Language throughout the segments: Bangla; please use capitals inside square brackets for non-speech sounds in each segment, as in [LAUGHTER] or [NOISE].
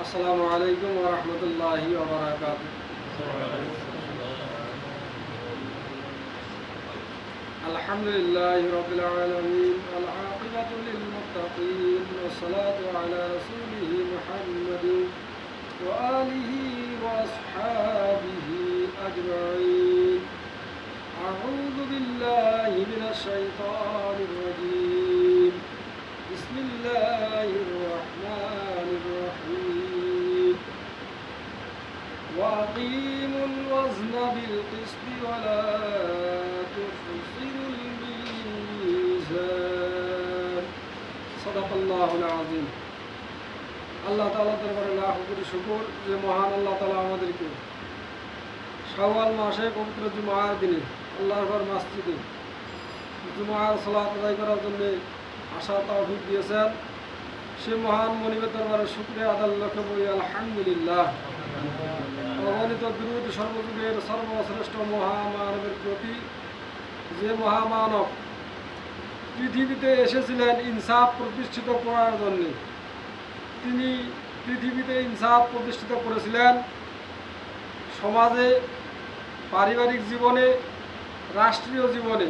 السلام عليكم ورحمة الله وبركاته الحمد لله رب العالمين العاقبة للمتقين والصلاة على رسوله محمد وآله وأصحابه أجمعين أعوذ بالله من الشيطان الرجيم بسم الله الرحمن الرحيم وأقيموا الوزن بالقسط ولا تخسروا الميزان صدق الله العظيم আল্লাহ তালা দরবারে লাখ কোটি শুকুর যে মহান আল্লাহ তালা আমাদেরকে শাওয়াল মাসে পবিত্র জুমার দিনে আল্লাহর মাসজিদে। জুমার সালাত আদায় করার জন্য আশা তৌফিক দিয়েছেন। সে মহান মনিবের দরবারে শুক্রিয়া আদাল লক্ষ্য বলি আলহামদুলিল্লাহ। অগণিত দ্রুত সর্বযুগের সর্বশ্রেষ্ঠ মহামানবের প্রতি যে মহামানব পৃথিবীতে এসেছিলেন ইনসাফ প্রতিষ্ঠিত করার জন্য, তিনি পৃথিবীতে ইনসাফ প্রতিষ্ঠিত করেছিলেন। সমাজে, পারিবারিক জীবনে রাষ্ট্রীয় জীবনে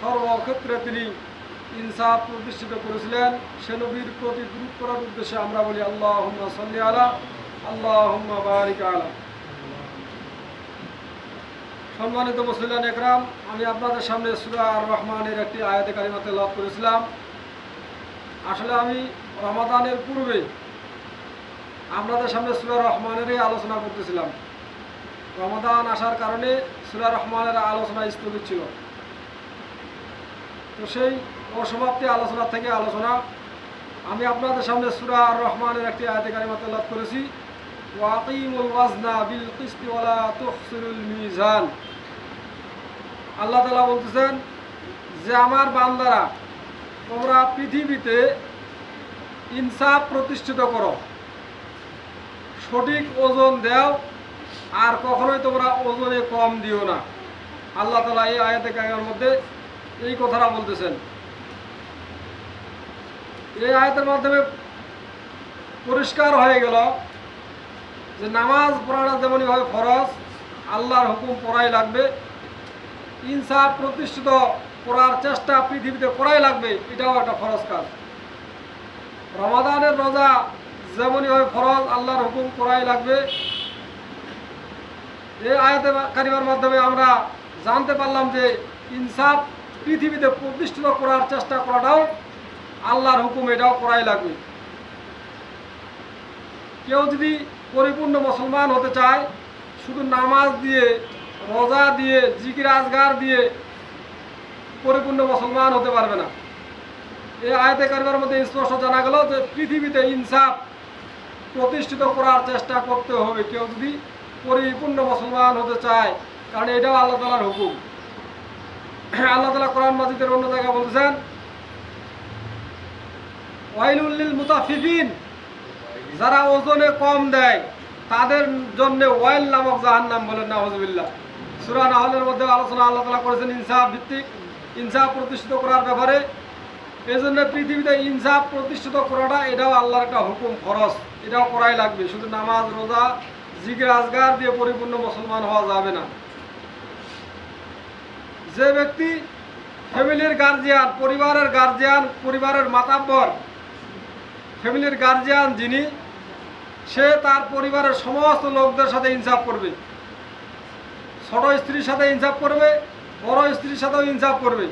সর্বক্ষেত্রে তিনি ইনসাফ প্রতিষ্ঠিত করেছিলেন। সে নবীর প্রতি দ্রুত করার উদ্দেশ্যে আমরা বলি আল্লাহ সাল্লি আলা আল্লাহ বারিক আলা। সম্মানিত মুসলিয়ান একরাম, আমি আপনাদের সামনে সুরা আর রহমানের একটি আয়াতে কারিমাতে লাভ করেছিলাম। আসলে আমি রমাদানের পূর্বে আপনাদের সামনে সুরা রহমানেরই আলোচনা করতেছিলাম। রমাদান আসার কারণে সুরা রহমানের আলোচনা স্থগিত ছিল। তো সেই অসমাপ্তি আলোচনা থেকে আলোচনা। আমি আপনাদের সামনে সুরা রহমানের একটি আয়াতে কারিমাতে লাভ করেছি। মিজান। আল্লাহ তালা বলতেছেন যে, আমার বান্দারা, তোমরা পৃথিবীতে ইনসাফ প্রতিষ্ঠিত করো। সঠিক ওজন দাও আর কখনোই তোমরা ওজনে কম দিও না। আল্লাহ তালা এই আয়াতে কায়ের মধ্যে এই কথাটা বলতেছেন। এই আয়াতের মাধ্যমে পরিষ্কার হয়ে গেল যে নামাজ পড়াটা যেমনইভাবে ফরজ, আল্লাহর হুকুম পড়াই লাগবে। ইনসাফ প্রতিষ্ঠিত করার চেষ্টা পৃথিবীতে করাই লাগবে, এটাও একটা ফরজ কাজ। রমাদানের রোজা যেমনইভাবে ফরজ, আল্লাহর হুকুম করাই লাগবে। এই আয়াতে কারিমার মাধ্যমে আমরা জানতে পারলাম যে ইনসাফ পৃথিবীতে প্রতিষ্ঠিত করার চেষ্টা করাটাও আল্লাহর হুকুম, এটাও করাই লাগবে। কেউ যদি পরিপূর্ণ মুসলমান হতে চায়, শুধু নামাজ দিয়ে, রোজা দিয়ে, জিকির, আজগার দিয়ে পরিপূর্ণ মুসলমান হতে পারবে না। এই আয়তে কারিমার মধ্যে স্পষ্ট জানা গেল যে পৃথিবীতে ইনসাফ প্রতিষ্ঠিত করার চেষ্টা করতে হবে। কেউ যদি পরিপূর্ণ মুসলমান হতে চায়, কারণ এটাও আল্লাহ তালার হুকুম। আল্লাহ তালা কোরআন মাজিদের অন্য জায়গায় বলতেছেন ওয়াইলুল্লিল মুতাফিফিন যারা ওজনে কম দেয়, তাদের জন্য ওয়াইল নামক জাহান্নাম বলেন নাহজবিল্লাহ সুরা নাহলের মধ্যে আলোচনা আল্লাহ তালা করেছেন ইনসাফ ভিত্তিক, ইনসাফ প্রতিষ্ঠিত করার ব্যাপারে। এই জন্য পৃথিবীতে ইনসাফ প্রতিষ্ঠিত করাটা এটাও আল্লাহর একটা হুকুম খরচ এটাও করাই লাগবে। শুধু নামাজ, রোজা জিগির আজগার দিয়ে পরিপূর্ণ মুসলমান হওয়া যাবে না। যে ব্যক্তি ফ্যামিলির গার্জিয়ান, পরিবারের গার্জিয়ান, পরিবারের মাতাব্বর, ফ্যামিলির গার্জিয়ান যিনি, সে তার পরিবারের সমস্ত লোকদের সাথে ইনসাফ করবে। ছোট স্ত্রীর সাথে ইনসাফ করবে, বড় স্ত্রীর সাথেও ইনসাফ করবে।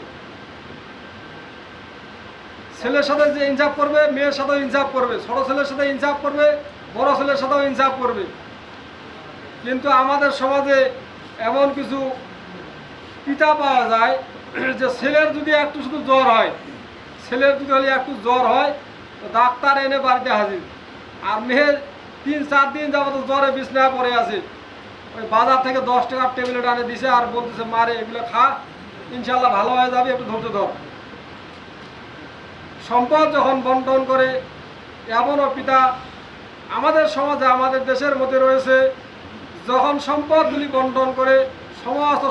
ছেলের সাথে যে ইনসাফ করবে, মেয়ের সাথেও ইনসাফ করবে। ছোট ছেলের সাথে ইনসাফ করবে, বড় ছেলের সাথেও ইনসাফ করবে। কিন্তু আমাদের সমাজে এমন কিছু পিতা পাওয়া যায় যে ছেলের যদি একটু শুধু জ্বর হয়, ছেলের যদি হলে একটু জ্বর হয়, তো ডাক্তার এনে বাড়িতে হাজির। আর মেয়ের তিন, চার দিন যাবত জ্বরে বিছনায় পড়ে আছে। ওই বাজার থেকে দশ টাকার ট্যাবলেট আনে দিছে আর বলতেছে মারে এগুলো খা ইনশাল্লাহ ভালো হয়ে যাবে, একটু ধৈর্য ধর। সম্পদ যখন বন্টন করে, এমনও পিতা আমাদের সমাজে, আমাদের দেশের মধ্যে রয়েছে যখন সম্পদগুলি বন্টন করে সমস্ত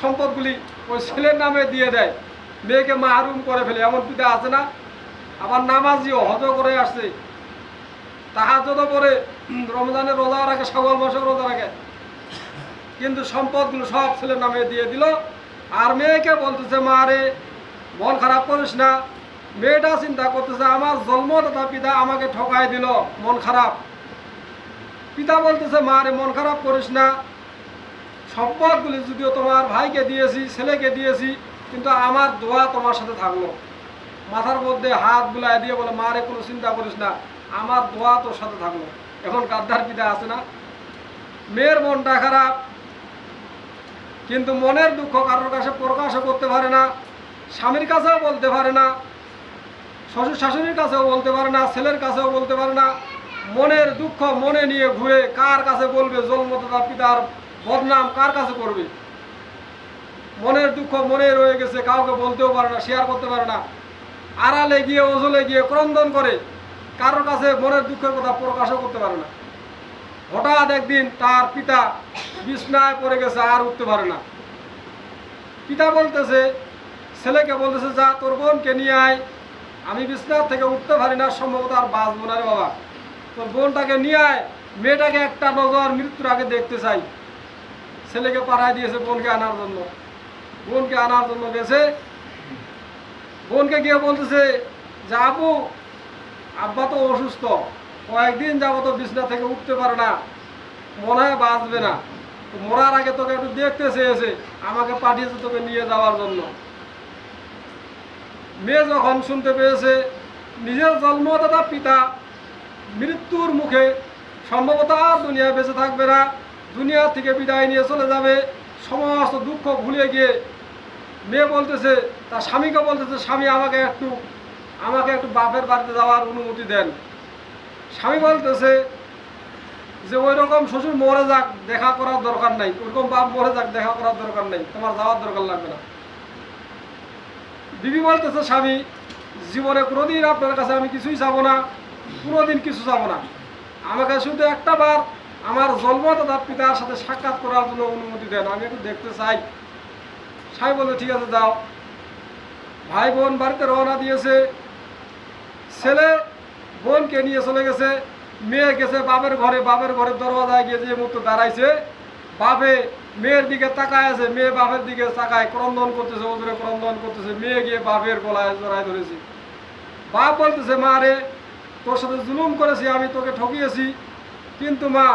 সম্পদগুলি ওই ছেলের নামে দিয়ে দেয়, মেয়েকে মাহরুম করে ফেলে, এমন পিতা আছে না? আবার নামাজিও হজ করে আসছে। তাহাজত পরে রমজানের রোজা রাখে সকল মাসে রোজা রাখে। কিন্তু সম্পদগুলো সব ছেলের নামে দিয়ে দিল। আর মেয়েকে বলতেছে, মা রে, মন খারাপ করিস না। মেয়েটা চিন্তা করতেছে, আমার জন্মদাতা পিতা আমাকে ঠকাই দিল, মন খারাপ। পিতা বলতেছে, মা রে, মন খারাপ করিস না। সম্পদগুলি যদিও তোমার ভাইকে দিয়েছি, ছেলেকে দিয়েছি, কিন্তু আমার দোয়া তোমার সাথে থাকল। মাথার মধ্যে হাত বুলাই দিয়ে বলে মারে কোনো চিন্তা করিস না, আমার দোয়া তোর সাথে থাকল। এখন গাদ্দার পিতা আছে না? মেয়ের মনটা খারাপ, কিন্তু মনের দুঃখ কারোর কাছে প্রকাশও করতে পারে না, স্বামীর কাছেও বলতে পারে না, শ্বশুর শাশুড়ির কাছেও বলতে পারে না, ছেলের কাছেও বলতে পারে না। মনের দুঃখ মনে নিয়ে ঘুরে কার কাছে বলবে জন্মদাতা পিতার বদনাম কার কাছে করবে? মনের দুঃখ মনে রয়ে গেছে, কাউকে বলতেও পারে না শেয়ার করতে পারে না। আড়ালে গিয়ে ওজলে গিয়ে ক্রন্দন করে কারোর কাছে মনের দুঃখের কথা প্রকাশও করতে পারে না। হঠাৎ একদিন তার পিতা বিছনায় পড়ে গেছে, আর উঠতে পারে না। পিতা বলতেছে, ছেলেকে বলতেছে, যা তোর বোনকে নিয়ে আয়, আমি বিছনার থেকে উঠতে পারি না, সম্ভবত আর বাঁচবো না রে বাবা। তোর বোনটাকে নিয়ে আয়, মেয়েটাকে একটা নজর মৃত্যুর আগে দেখতে চাই। ছেলেকে পাঠায় দিয়েছে বোনকে আনার জন্য। বোনকে আনার জন্য গেছে। বোনকে গিয়ে বলতেছে যে আপু আব্বা তো অসুস্থ। কয়েকদিন যাব তো বিছনা থেকে উঠতে পারে না। মনে হয় বাঁচবে না। মরার আগে তোকে একটু দেখতে চেয়েছে। আমাকে পাঠিয়েছে তোকে নিয়ে যাওয়ার জন্য। মেয়ে যখন শুনতে পেয়েছে, নিজের জন্মদাতা পিতা মৃত্যুর মুখে সম্ভবত আর দুনিয়ায় বেঁচে থাকবে না। দুনিয়া থেকে বিদায় নিয়ে চলে যাবে। সমস্ত দুঃখ ভুলে গিয়ে মেয়ে বলতেছে, তার স্বামীকে বলতেছে, স্বামী, আমাকে একটু আমাকে একটু বাপের বাড়িতে যাওয়ার অনুমতি দেন। স্বামী বলতেছে যে ওই রকম শ্বশুর মরে যাক, দেখা করার দরকার নাই। ওইরকম বাপ মরে যাক, দেখা করার দরকার নাই। তোমার যাওয়ার দরকার লাগবে না। বিবি বলতেছে, স্বামী, জীবনে কোনোদিন আপনার কাছে আমি কিছুই চাবো না। কোনোদিন কিছু চাবো না। আমাকে শুধু একটা বার আমার জন্মদাতা পিতার সাথে সাক্ষাৎ করার জন্য অনুমতি দেন। আমি একটু দেখতে চাই। স্বামী বলতে ঠিক আছে, যাও। ভাই বোন বাড়িতে রওনা দিয়েছে। ছেলে বোনকে নিয়ে চলে গেছে। মেয়ে গেছে বাপের ঘরে। বাপের ঘরের দরওয়াজায় গিয়ে যে মুহূর্তে দাঁড়াইছে, বাপে মেয়ের দিকে তাকায় আছে। মেয়ে বাপের দিকে তাকায়, ক্রন্দন করতেছে ওজরে ক্রন্দন করতেছে। মেয়ে গিয়ে বাপের গলায় জড়ায় ধরেছে। বাপ বলতেছে, মা রে তোর সাথে জুলুম করেছি, আমি তোকে ঠকিয়েছি। কিন্তু মা,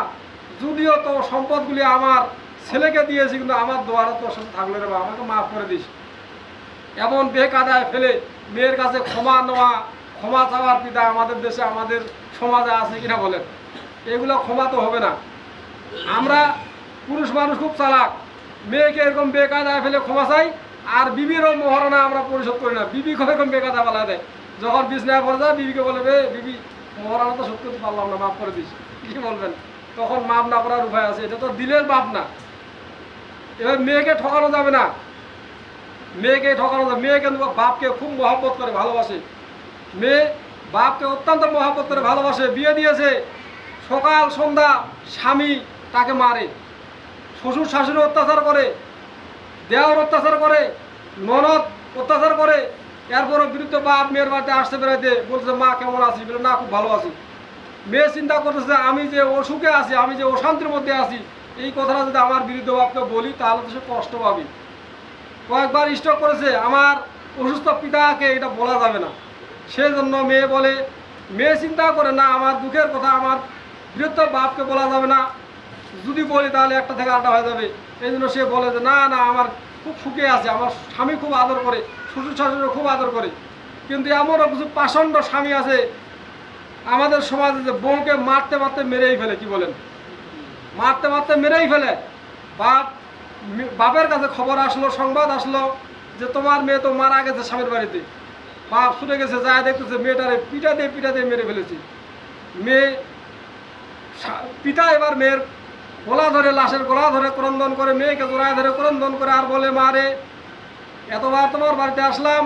যদিও তো সম্পদগুলি আমার ছেলেকে দিয়েছি, কিন্তু আমার দোয়ারা তোর সাথে থাকলে রে বা আমাকে মাফ করে দিস। এমন বেকাদায় ফেলে মেয়ের কাছে ক্ষমা নেওয়া, ক্ষমা চাওয়ার পিতা আমাদের দেশে, আমাদের সমাজে আছে কিনা বলেন? এগুলো ক্ষমা তো হবে না। আমরা পুরুষ মানুষ খুব চালাক। মেয়েকে এরকম বেকায়দায় ফেলে ক্ষমা চাই, আর বিবিরও মহারণা আমরা পরিশোধ করি না। বিবি এরকম বেকায়দা বলা দেয়? যখন বিছনায় পড়ে যায়, বিবিকে বলে, বে, বিবি মহারণা তো করতে পারলাম না, মাফ করে দিস। কি বলবেন? তখন মাপ না করার উপায় আছে, এটা তো দিলের বাপ না। এবার মেয়েকে ঠকানো যাবে না। মেয়েকে ঠকানো যাবে মেয়ে কিন্তু বাপকে খুব মহব্বত করে, ভালোবাসে। মেয়ে বাপকে অত্যন্ত মহব্বত করে, ভালোবাসে। বিয়ে দিয়েছে, সকাল, সন্ধ্যা স্বামী তাকে মারে। শ্বশুর শাশুড়ি অত্যাচার করে দেওয়ার অত্যাচার করে, ননদ অত্যাচার করে এরপরও বিরুদ্ধে বাপ মেয়ের বাড়িতে আসতে বেড়াইতে বলছে মা, কেমন আছিস? বলে, না, খুব ভালো আছি। মেয়ে চিন্তা করতেছে, আমি যে অসুখে আছি, আমি যে অশান্তির মধ্যে আছি, এই কথাটা যদি আমার বিরুদ্ধে বাপকে বলি, তাহলে তো সে কষ্ট পাবি। কয়েকবার স্টক করেছে, আমার অসুস্থ পিতাকে এটা বলা যাবে না। সেজন্য মেয়ে বলে, মেয়ে চিন্তা করে না, আমার দুঃখের কথা আমার বৃদ্ধ বাপকে বলা যাবে না। যদি বলি, তাহলে একটা থেকে আটা হয়ে যাবে। এই জন্য সে বলে যে, না না, আমার খুব সুখে আছে, আমার স্বামী খুব আদর করে। শ্বশুর শাশুড়ি খুব আদর করে। কিন্তু এমনও কিছু পাষণ্ড স্বামী আছে, আমাদের সমাজে যে বউকে মারতে মারতে মেরেই ফেলে, কি বলেন? মারতে মারতে মেরেই ফেলে। বাপ, বাপের কাছে খবর আসলো, সংবাদ আসলো যে তোমার মেয়ে তো মারা গেছে স্বামীর বাড়িতে। বাপ শুনে গেছে, যায় দেখতেছে মেয়েটারে পিঠা দিয়ে পিঠা দিয়ে মেরে ফেলেছে। মেয়ে পিতা এবার মেয়ের গলা ধরে, লাশের গলা ধরে ক্রন্দন করে, মেয়েকে জোড়ায় ধরে ক্রন্দন করে আর বলে, মা রে এতবার তোমার বাড়িতে আসলাম,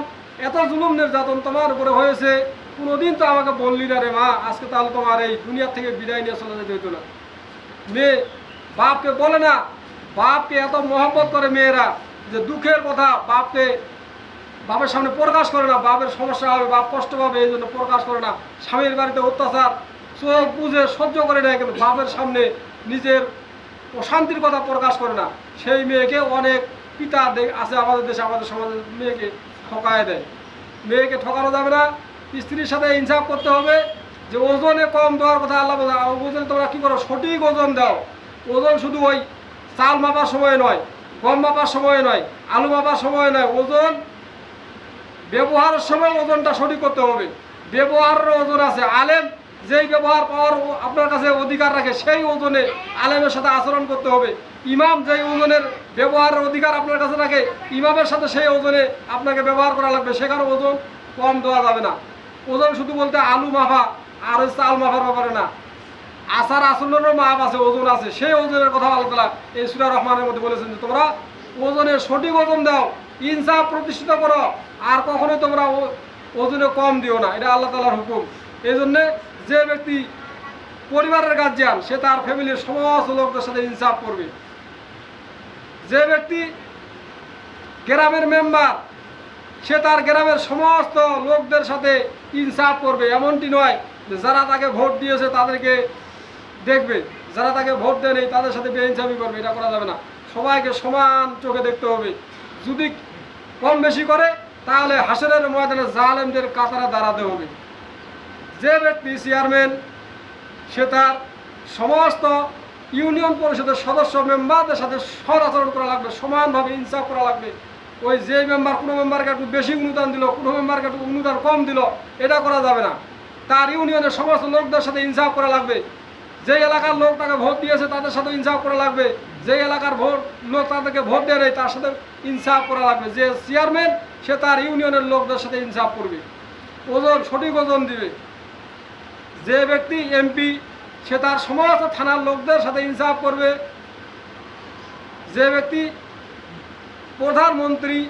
এত জুলুম নির্যাতন তোমার উপরে হয়েছে, কোনোদিন তো আমাকে বললি না রে মা, আজকে তাহলে তোমার এই দুনিয়ার থেকে বিদায় নিয়ে চলে যেতে হতো না। মেয়ে, বাপকে বলে না, বাপকে এত মহব্বত করে মেয়েরা যে দুঃখের কথা বাপকে বাপের সামনে প্রকাশ করে না, বাপের সমস্যা হবে, বাপ কষ্ট পাবে, এই জন্য প্রকাশ করে না। স্বামীর বাড়িতে অত্যাচার, চোখ বুঝে সহ্য করে নেয়, কিন্তু বাপের সামনে নিজের অশান্তির কথা প্রকাশ করে না। সেই মেয়েকে অনেক পিতা আছে আমাদের দেশে, আমাদের সমাজে মেয়েকে ঠকায় দেয়। মেয়েকে ঠকানো যাবে না, স্ত্রীর সাথে ইনসাফ করতে হবে। যে ওজনে কম দেওয়ার কথা আল্লাহ ওজনে তোমরা কী করো? সঠিক ওজন দাও। ওজন শুধু ওই চাল মাপার সময় নয়, গম মাপার সময় নয়, আলু মাপার সময় নয়, ওজন ব্যবহারের সময় ওজনটা সঠিক করতে হবে। ব্যবহারের ওজন আছে। আলেম যেই ব্যবহার পাওয়ার আপনার কাছে অধিকার রাখে, সেই ওজনে আলেমের সাথে আচরণ করতে হবে। ইমাম যেই ওজনের ব্যবহারের অধিকার আপনার কাছে রাখে ইমামের সাথে সেই ওজনে আপনাকে ব্যবহার করা লাগবে সেখানে ওজন কম দেওয়া যাবে না। ওজন শুধু বলতে আলু মাফা, আর ওই চাল মাফার ব্যাপারে না। আসার আসলেরও মাপ আছে, ওজন আছে, সেই ওজনের কথা আল্লাহ তালা এই সুরা রহমানের মধ্যে বলেছেন যে তোমরা ওজনের সঠিক ওজন দাও, ইনসাফ প্রতিষ্ঠিত করো, আর কখনোই তোমরা ওজনে কম দিও না। এটা আল্লাহ তালার হুকুম। এই জন্যে যে ব্যক্তি পরিবারের গার্জিয়ান সে তার ফ্যামিলির সমস্ত লোকদের সাথে ইনসাফ করবে। যে ব্যক্তি গ্রামের মেম্বার, সে তার গ্রামের সমস্ত লোকদের সাথে ইনসাফ করবে। এমনটি নয় যারা তাকে ভোট দিয়েছে তাদেরকে দেখবে। যারা তাকে ভোট দেয়নি তাদের সাথে বেইনসাফি করবে, এটা করা যাবে না। সবাইকে সমান চোখে দেখতে হবে। যদি কম বেশি করে, তাহলে হাসরের ময়দানে জালেমদের কাতারে দাঁড়াতে হবে। যে ব্যক্তি চেয়ারম্যান সে তার সমস্ত ইউনিয়ন পরিষদের সদস্য মেম্বারদের সাথে সদ আচরণ করা লাগবে, সমানভাবে ইনসাফ করা লাগবে। ওই যে মেম্বার, কোনো মেম্বারকে একটু বেশি অনুদান দিল, কোনো মেম্বারকে একটু অনুদান কম দিল, এটা করা যাবে না। তার ইউনিয়নের সমস্ত লোকদের সাথে ইনসাফ করা লাগবে। যে এলাকার লোক তাকে ভোট দিয়েছে, তাদের সাথে ইনসাফ করা লাগবে। যে এলাকার ভোট, লোক তাদেরকে ভোট দেয় তার সাথে ইনসাফ করা লাগবে। যে চেয়ারম্যান, সে তার ইউনিয়নের লোকদের সাথে ইনসাফ করবে। ওজন, সঠিক ওজন দিবে। যে ব্যক্তি, এমপি সে তার সমস্ত থানার লোকদের সাথে ইনসাফ করবে। যে ব্যক্তি প্রধানমন্ত্রী,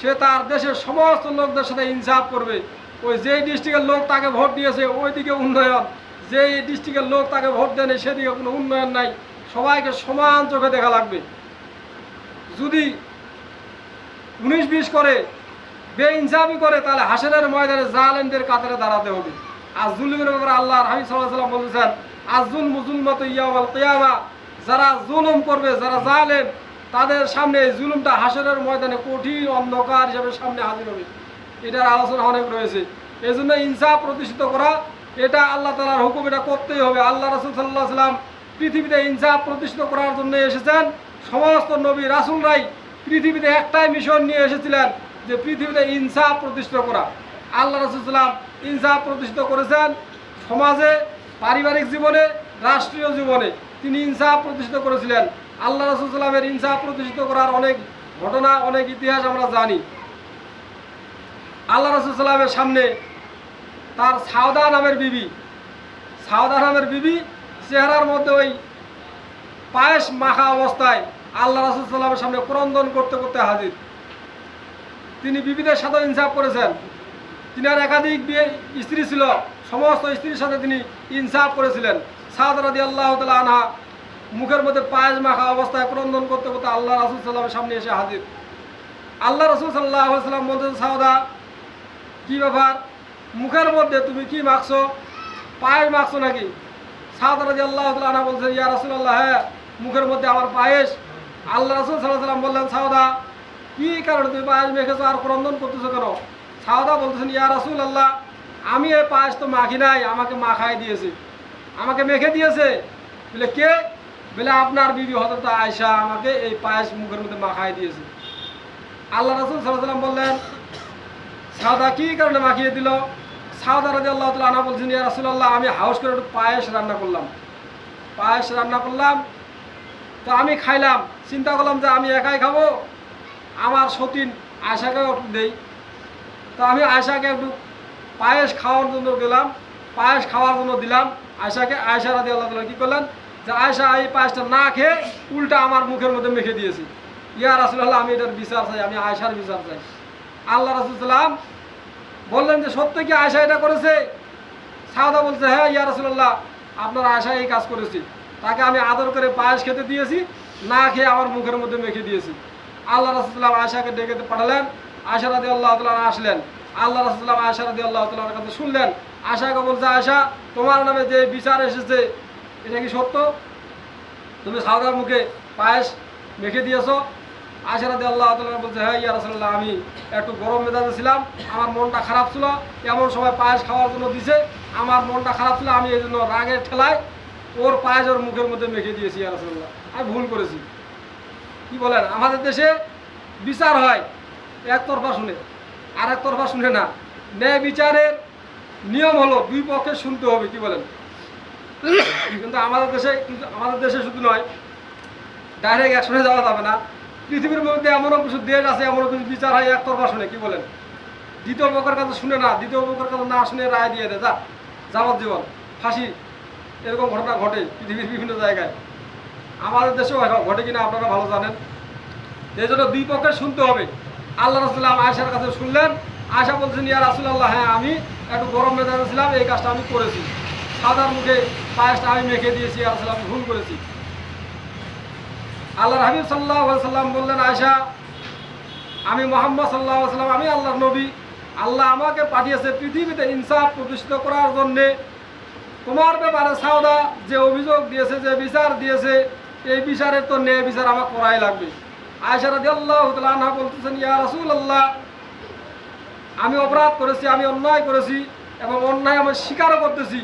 সে তার দেশের সমস্ত লোকদের সাথে ইনসাফ করবে। ওই যেই ডিস্ট্রিক্টের লোক তাকে ভোট দিয়েছে, ওইদিকে উন্নয়ন। যেই ডিস্ট্রিক্টের লোক তাকে ভোট দেয়নি, সেদিকে কোনো উন্নয়ন নাই। সবাইকে সমান চোখে দেখা লাগবে। যদি উনিশ বিশ করে বে বেইনসাফি করে, তাহলে হাসেনের ময়দানে জালেমদের কাতারে দাঁড়াতে হবে। আর জুলুমের ব্যাপারে আল্লাহ হাবিব সাল্লাহ সাল্লাম বলেছেন আজুল মুজুলমত ইয়ামাল কিয়ামা, যারা জুলুম করবে, যারা জালেম, তাদের সামনে এই জুলুমটা হাসরের ময়দানে কঠিন অন্ধকার হিসাবে সামনে হাজির হবে। এটার আলোচনা অনেক রয়েছে। এই জন্য ইনসাফ প্রতিষ্ঠিত করা, এটা আল্লাহ তালার হুকুম, এটা করতেই হবে। আল্লাহ রসুল সাল্লাহ সাল্লাম পৃথিবীতে ইনসাফ প্রতিষ্ঠিত করার জন্য এসেছেন। সমস্ত নবী রাসুলরাই পৃথিবীতে একটাই মিশন নিয়ে এসেছিলেন, যে পৃথিবীতে ইনসাফ প্রতিষ্ঠিত করা। আল্লাহ রসুলাম ইনসাফ প্রতিষ্ঠিত করেছেন সমাজে পারিবারিক জীবনে, রাষ্ট্রীয় জীবনে তিনি ইনসাফ প্রতিষ্ঠিত করেছিলেন। আল্লাহ রসুলামের ইনসাফ প্রতিষ্ঠিত করার অনেক ঘটনা, অনেক ইতিহাস আমরা জানি। আল্লাহ রসুলামের সামনে তার সাউদা নামের বিবি সাউদা নামের বিবি চেহারার মধ্যে ওই পায়েস মাখা অবস্থায় আল্লাহ রসুলামের সামনে ক্রন্দন করতে করতে হাজির। তিনি বিবিদের সাথে ইনসাফ করেছেন। তিনার একাধিক বিয়ে স্ত্রী ছিল। সমস্ত স্ত্রীর সাথে তিনি ইনসাফ করেছিলেন। সাদ আল্লাহ আনহা মুখের মধ্যে পায়েস মাখা অবস্থায় ক্রন্দন করতে করতে আল্লাহ রাসুল সাল্লামের সামনে এসে হাজির। আল্লাহ রসুল সাল্লাহ সাল্লাম বলছেন সাউদা কী ব্যাপার? মুখের মধ্যে তুমি কি মাখছো? পায়েস মাখছো নাকি? সাউদা রাজি আল্লাহ আনহা বলছেন ইয়া রসুল রাসুল্লাহ হ্যাঁ মুখের মধ্যে আমার পায়েস। আল্লাহ রসুল সাল্লাহ সাল্লাম বললেন সাউদা কী কারণে তুমি পায়েস মেখেছো আর ক্রন্দন করতেছো কেন? সাউদা বলতেছেন, ইয়া রাসুল আল্লাহ আমি এই পায়েস তো মাখি নাই, আমাকে মাখাই দিয়েছে। আমাকে মেখে দিয়েছে। বলে, কে? বলে, আপনার বিবি হজরত আয়সা আমাকে এই পায়েস মুখের মধ্যে মাখাই দিয়েছে। আল্লাহ রাসুল সাল্লাম বললেন সাউদা কি কারণে মাখিয়ে দিল? সাউদা রাজি আল্লাহ তালা আনা বলছেন, ইয়া রাসুল্লাহ আমি হাউস করে একটু পায়েস রান্না করলাম। পায়েস রান্না করলাম, তো আমি খাইলাম। চিন্তা করলাম যে আমি একাই খাব। আমার সতীন আয়সাকেও একটু দেই। তো আমি আয়সাকে একটু পায়েস খাওয়ার জন্য গেলাম, পায়েস খাওয়ার জন্য দিলাম। আয়সাকে আয়সা রাজি আল্লাহ তালা কী করলেন? যে আয়সা এই পায়েসটা না খেয়ে উল্টা আমার মুখের মধ্যে মেখে দিয়েছি। ইয়া রাসুল্লাহ আমি এটার বিচার চাই, আমি আয়সার বিচার চাই। আল্লাহ রাসুলাম বললেন যে, সত্য কি আয়সা এটা করেছে? সাদা বলছে হ্যাঁ ইয়া রাসুল্লাহ আপনার আয়সা এই কাজ করেছি। তাকে আমি আদর করে পায়েস খেতে দিয়েছি, না খেয়ে আমার মুখের মধ্যে মেখে দিয়েছি। আল্লাহ রসুল্লাহ আয়সাকে ডেকে পাঠালেন। আয়সা রাদি আল্লাহ আসলেন। আল্লাহ রসুল্লাহ আয়সা রাদি আল্লাহ তালার কাছে শুনলেন আয়সাকে বলছে আয়সা তোমার নামে যে বিচার এসেছে, এটা কি সত্য? তুমি সাউদার মুখে পায়েস মেখে দিয়েছ? আয়সা রাদি আল্লাহ তালা বলছে হ্যাঁ ইয়া রসুল্লাহ আমি একটু গরম মেজাজে ছিলাম, আমার মনটা খারাপ ছিল, এমন সময় পায়েস খাওয়ার জন্য দিছে, আমার মনটা খারাপ ছিল, আমি এই জন্য রাগের ঠেলায় ওর পায়েস ওর মুখের মধ্যে মেখে দিয়েছি, ইয়া রসুল্লাহ আমি ভুল করেছি। কি বলেন? আমাদের দেশে বিচার হয়, একতরফা শুনে। আর এক তরফা শুনে না। ন্যায় বিচারের নিয়ম হলো দুই পক্ষে শুনতে হবে, কি বলেন? [COUGHS] কিন্তু আমাদের দেশে, কিন্তু আমাদের দেশে শুধু নয় ডাইরেক্ট একশনে যাওয়া যাবে না। পৃথিবীর মধ্যে এমনও কিছু দেশ আছে, এমনও কিছু বিচার হয় একতরফা শুনে, কি বলেন? দ্বিতীয় পক্ষের কাছে শুনে না, দ্বিতীয় পক্ষের কাছে না শুনে রায় দিয়ে দেয়। যা যাবজ্জীবন ফাঁসি, এরকম ঘটনা ঘটে পৃথিবীর বিভিন্ন জায়গায়। আমাদের দেশেও ঘটে কিনা আপনারা ভালো জানেন। এই জন্য দুই পক্ষে শুনতে হবে। আল্লাহ রসুল্লাহ আয়সার কাছে শুনলেন আয়সা বলছেন, ইয়া রাসুল্লাহ হ্যাঁ আমি একটু গরম মেজাজে ছিলাম, এই কাজটা আমি করেছি। সাদার মুখে পায়েসটা আমি মেখে দিয়েছি, ইয়া রাসুল্লাহ আমি ভুল করেছি। আল্লাহর হাবিব সাল্লাহ সাল্লাম বললেন আয়সা আমি মোহাম্মদ সাল্লাহ সাল্লাম, আমি আল্লাহর নবী। আল্লাহ আমাকে পাঠিয়েছে পৃথিবীতে ইনসাফ প্রতিষ্ঠিত করার জন্যে। তোমার ব্যাপারে সাউদা যে অভিযোগ দিয়েছে, যে বিচার দিয়েছে, এই বিচারের তো ন্যায় বিচার আমার করাই লাগবে। আয়সা রাজি আল্লাহ আনহা বলতেছেন, ইয়া রাসুল আল্লাহ আমি অপরাধ করেছি, আমি অন্যায় করেছি এবং অন্যায় আমি স্বীকারও করতেছি।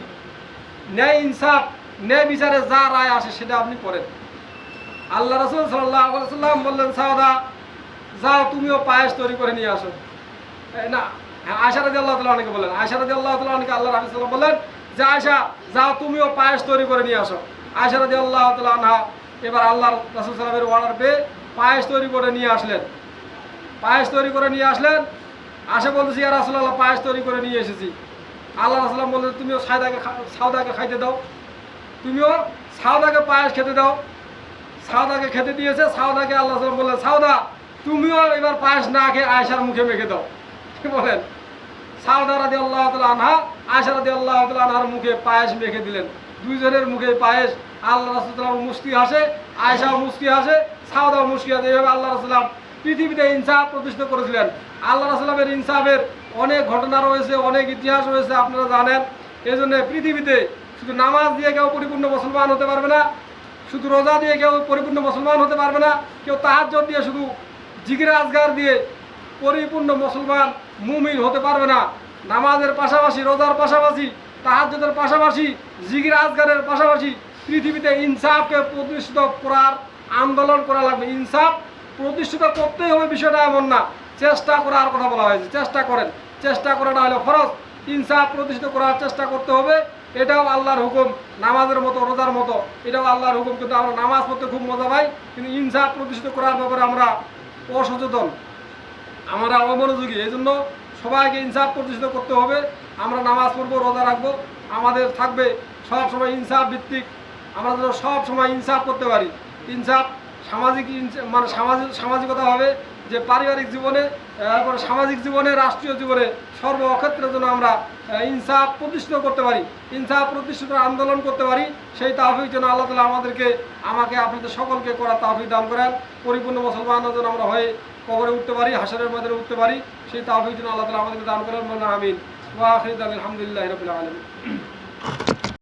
ন্যায় ইনসাফ, ন্যায় বিচারে যা রায় আসে সেটা আপনি করেন। আল্লাহ রসুল সাল্লাহ বললেন সাউদা যাও তুমিও পায়েস তৈরি করে নিয়ে আসো। না হ্যাঁ আয়সা রাজি আল্লাহ তালা অনেকে আয়সা রাজি আল্লাহ তালা অনেকে আল্লাহ রাবি সাল্লাম বললেন যে আয়সা যাও তুমিও পায়েস তৈরি করে নিয়ে আসো। রাজি আল্লাহ তালা আনহা এবার আল্লাহ রাসুল সাল্লামের অর্ডার পেয়ে পায়েস তৈরি করে নিয়ে আসলেন। পায়েস তৈরি করে নিয়ে আসলেন, আসে বলতেছি আর রাসুল্লাহ পায়েস তৈরি করে নিয়ে এসেছি। আল্লাহ রাসুল্লাম বললেন, তুমিও সায়দাকে সাউদাকে খাইতে দাও। তুমিও সাউদাকে পায়েস খেতে দাও। সাউদাকে খেতে দিয়েছে সাউদাকে আল্লাহ সাল্লাম বললেন সাউদা তুমিও এবার পায়েস না খেয়ে আয়সার মুখে মেখে দাও। কি বলেন? সাউদা রাদি আল্লাহ আনহা আয়সা রাদি আল্লাহ আনহার মুখে পায়েস মেখে দিলেন। দুইজনের মুখে পায়েস, আল্লাহ রাসুলাম মুস্কি হাসে আয়সাও মুস্কি হাসে মুস্কি হাসে এইভাবে আল্লাহ রাসুলাম পৃথিবীতে ইনসাফ প্রতিষ্ঠা করেছিলেন। আল্লাহ রাসুলামের ইনসাফের অনেক ঘটনা রয়েছে, অনেক ইতিহাস রয়েছে, আপনারা জানেন। এই জন্য পৃথিবীতে শুধু নামাজ দিয়ে কেউ পরিপূর্ণ মুসলমান হতে পারবে না, শুধু রোজা দিয়ে কেউ পরিপূর্ণ মুসলমান হতে পারবে না, কেউ তাহাজ্জত দিয়ে শুধু জিগির আজগার দিয়ে পরিপূর্ণ মুসলমান মুমিন হতে পারবে না। নামাজের পাশাপাশি, রোজার পাশাপাশি তাহাজ্জতের পাশাপাশি জিগির আজগারের পাশাপাশি পৃথিবীতে ইনসাফকে প্রতিষ্ঠিত করার আন্দোলন করা লাগবে। ইনসাফ প্রতিষ্ঠিত করতেই হবে বিষয়টা এমন না। চেষ্টা করার কথা বলা হয়েছে। চেষ্টা করেন। চেষ্টা করাটা হলো ফরজ। ইনসাফ প্রতিষ্ঠিত করার চেষ্টা করতে হবে। এটাও আল্লাহর হুকুম। নামাজের মতো, রোজার মতো। এটাও আল্লাহর হুকুম। কিন্তু আমরা নামাজ পড়তে খুব মজা পাই। কিন্তু ইনসাফ প্রতিষ্ঠিত করার ব্যাপারে আমরা অসচেতন। আমরা অমনোযোগী। এই জন্য সবাইকে ইনসাফ প্রতিষ্ঠিত করতে হবে। আমরা নামাজ পড়ব, রোজা রাখব। আমাদের থাকবে সব সময় ইনসাফ ভিত্তিক। আমরা যেন সব সময় ইনসাফ করতে পারি। ইনসাফ, সামাজিক মানে সামাজিক সামাজিকতা হবে যে পারিবারিক জীবনে তারপরে সামাজিক জীবনে, রাষ্ট্রীয় জীবনে সর্ব অক্ষেত্রে যেন আমরা ইনসাফ প্রতিষ্ঠিত করতে পারি, ইনসাফ প্রতিষ্ঠিত আন্দোলন করতে পারি, সেই তাহফিক যেন আল্লাহ তালা আমাদেরকে, আমাকে, আপনাদের সকলকে করা তাহফিক দান করেন। পরিপূর্ণ মুসলমান যেন আমরা হয়ে কবরে উঠতে পারি, হাসরের মধ্যে উঠতে পারি, সেই তাহফিক যেন আল্লাহ তালা আমাদেরকে দান করেন। আমিন। ওয়া আখির আলহামদুলিল্লাহ রবিল আলমিন।